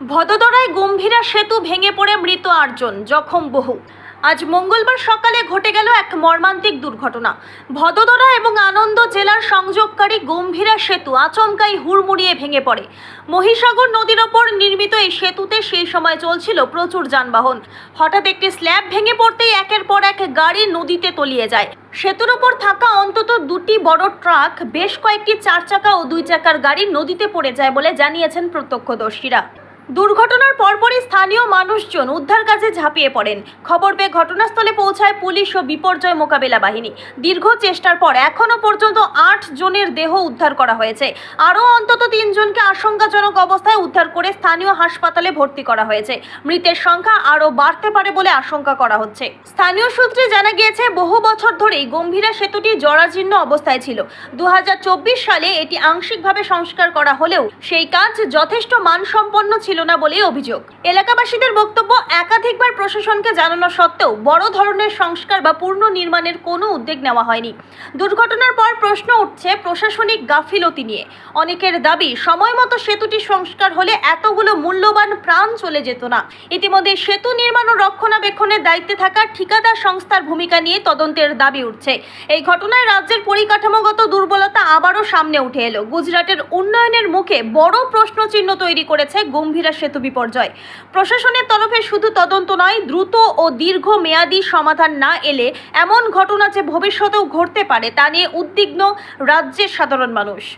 ভদোদরায় গম্ভীরা সেতু ভেঙে পড়ে মৃত আটজন, জখম বহু। আজ মঙ্গলবার সকালে ঘটে গেল এক মর্মান্তিক দুর্ঘটনা। ভদোদরা এবং আনন্দ জেলার সংযোগকারী গম্ভীরা সেতু আচমকাই হুড়মুড়িয়ে ভেঙে পড়ে। মহিসাগর নদীর ওপর নির্মিত এই সেতুতে সেই সময় চলছিল প্রচুর যানবাহন। হঠাৎ একটি স্ল্যাব ভেঙে পড়তেই একের পর এক গাড়ি নদীতে তলিয়ে যায়। সেতুর ওপর থাকা অন্তত দুটি বড় ট্রাক, বেশ কয়েকটি চার চাকা ও দুই চাকার গাড়ি নদীতে পড়ে যায় বলে জানিয়েছেন প্রত্যক্ষদর্শীরা। দুর্ঘটনার পরপরই স্থানীয় মানুষজন উদ্ধার কাজে ঝাঁপিয়ে পড়েন। খবর পেয়ে ঘটনাস্থলে পৌঁছায় পুলিশ ও বিপর্যয় মোকাবেলা বাহিনী। দীর্ঘ চেষ্টার পর এখনও পর্যন্ত আট জনের দেহ উদ্ধার করা হয়েছে। আরও অন্তত তিনজনকে আশঙ্কাজনক অবস্থায় উদ্ধার করে স্থানীয় হাসপাতালে ভর্তি করা হয়েছে। মৃতের সংখ্যা আরও বাড়তে পারে বলে আশঙ্কা করা হচ্ছে। স্থানীয় সূত্রে জানা গিয়েছে, বহু বছর ধরেই গম্ভীরা সেতুটি জরাজীর্ণ অবস্থায় ছিল। দু হাজার চব্বিশ সালে এটি আংশিকভাবে সংস্কার করা হলেও সেই কাজ যথেষ্ট মানসম্পন্ন ছিল না বলেই অভিযোগ। এলাকাবাসীদের বক্তব্য একাধিকবার প্রশাসনকে জানানো সত্ত্বেও বড় ধরনের সংস্কার বা পূর্ণ নির্মাণের কোনো উদ্যোগ নেওয়া হয়নি। দুর্ঘটনার পর প্রশ্ন উঠছে প্রশাসনিক গাফিলতি নিয়ে। অনেকের দাবি, সময় মতো সেতুটি সংস্কার হলে এতগুলো মূল্যবান প্রাণ চলে যেত না। ইতিমধ্যে সেতু নির্মাণ ও রক্ষণাবেক্ষণের দায়িত্বে থাকা ঠিকাদার সংস্থার ভূমিকা নিয়ে তদন্তের দাবি উঠছে। এই ঘটনায় রাজ্যের পরিকাঠামোগত দুর্বলতা আবারও সামনে উঠে এলো। গুজরাটের উন্নয়নের মুখে বড় প্রশ্নচিহ্ন তৈরি করেছে গম্ভীরা সেতু বিপর্যয়। প্রশাসনের তরফে শুধু তদন্ত নয়, দ্রুত ও দীর্ঘ মেয়াদী সমাধান না এলে এমন ঘটনা যে ভবিষ্যতেও ঘটতে পারে, তা নিয়ে উদ্বিগ্ন রাজ্যের সাধারণ মানুষ।